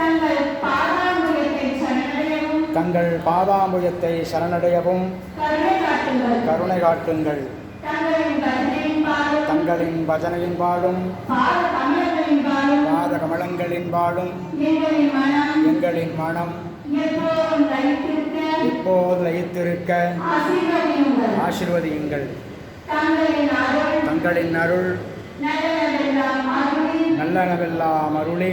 தங்கள் பாதாம்புயத்தை சரணடையவும். கருணை காட்டுங்கள். தங்களின் பஜனையின் பாடும் பாத கமலங்களின் பாடும் எங்களின் மனம். இப்போது லயித்திருக்க ஆசீர்வதியுங்கள். தங்களின் அருளி. நல்லனவெல்லாம் அருளி.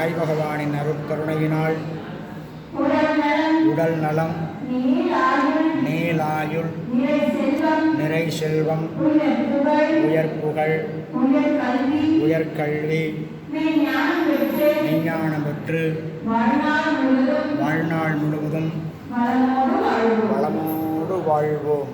சாய் பகவானின் அருட்கருணையினால் உடல் நலம் நீலாயுள் நிறை செல்வம் உயர் புகழ் உயர் புகழ் உயர் கல்வி உயர்கல்வி மெய்ஞானம் பெற்று வாழ்நாள் முழுவதும் வளமோடு வாழ்வோம்.